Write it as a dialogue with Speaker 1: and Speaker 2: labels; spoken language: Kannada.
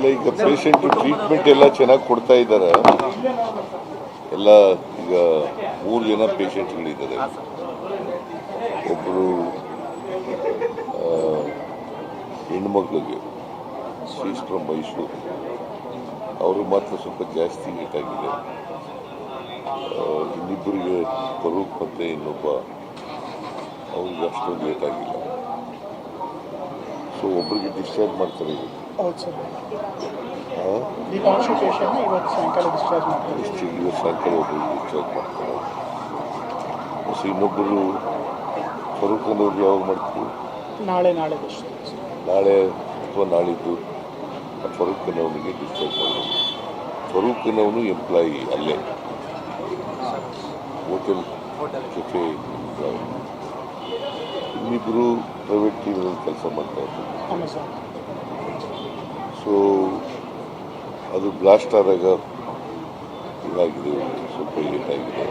Speaker 1: ಇಲ್ಲ ಈಗ ಪೇಷಂಟ್ ಟ್ರೀಟ್ಮೆಂಟ್ ಎಲ್ಲ ಚೆನ್ನಾಗಿ ಕೊಡ್ತಾ ಇದ್ದಾರೆ. ಎಲ್ಲ ಈಗ ಮೂರು ಜನ ಪೇಷಂಟ್ಗಳಿದ್ದಾರೆ ಒಬ್ಬರು ಹೆಣ್ಮಕ್ಳಿಗೆ ಫ್ರಮ್ ಮೈಸೂರು. ಅವರು ಮಾತ್ರ ಸ್ವಲ್ಪ ಜಾಸ್ತಿ ಆ, ಇನ್ನಿಬ್ಬರಿಗೆ ಫರೂಕ್ ಮತ್ತು ಇನ್ನೊಬ್ಬ ಅವ್ರಿಗೆ ಅಷ್ಟೊಂದು ಲೇಟ್ ಆಗಿಲ್ಲ. ಸೊ ಒಬ್ಬರಿಗೆ ಡಿಸ್ಚಾರ್ಜ್ ಮಾಡ್ತಾರೆ.
Speaker 2: ಹೌದು. ಸರ್? ದಿ ಕಾನ್ಸ್ಟಿಟ್ಯೂಷನ್ ಇವತ್ತು ಸಾಯಂಕಾಲ ಡಿಸ್ಚಾರ್ಜ್ ಮಾಡ್ತಾರೆ
Speaker 1: ಎಷ್ಟು ಇವತ್ತು ಸಾಯಂಕಾಲ ಒಬ್ಬರು ಡಿಸ್ಚಾರ್ಜ್ ಮಾಡ್ತಾರೆ ಸೊ ಇನ್ನೊಬ್ಬರು ಫರೂಕ್ ಯಾವಾಗ ಮಾಡ್ತೀವಿ?
Speaker 2: ನಾಳೆ ನಾಳೆ
Speaker 1: ನಾಳೆ ಅಥವಾ ನಾಳಿದ್ದು ಫರೂಕ್ ಅನ್ನೋನಿಗೆ ಡಿಸ್ಚಾರ್ಜ್ ಮಾಡೋದು ಫರೂಕ್ ಅನ್ನೋನು ಎಂಪ್ಲಾಯಿ ಅಲ್ಲೇ ಹೋಟೆಲ್ ಕೆಫೆ ಇನ್ನಿಬ್ಬರು ಪ್ರೈವೇಟ್ ಟೀಮ್ನಲ್ಲಿ ಕೆಲಸ ಮಾಡ್ತಾ ಇದ್ದಾರೆ? ಅದು ಬ್ಲಾಸ್ಟ್ ಆದಾಗ ಇದಾಗಿದೆ ಸ್ವಲ್ಪ ಆಗಿದೆ.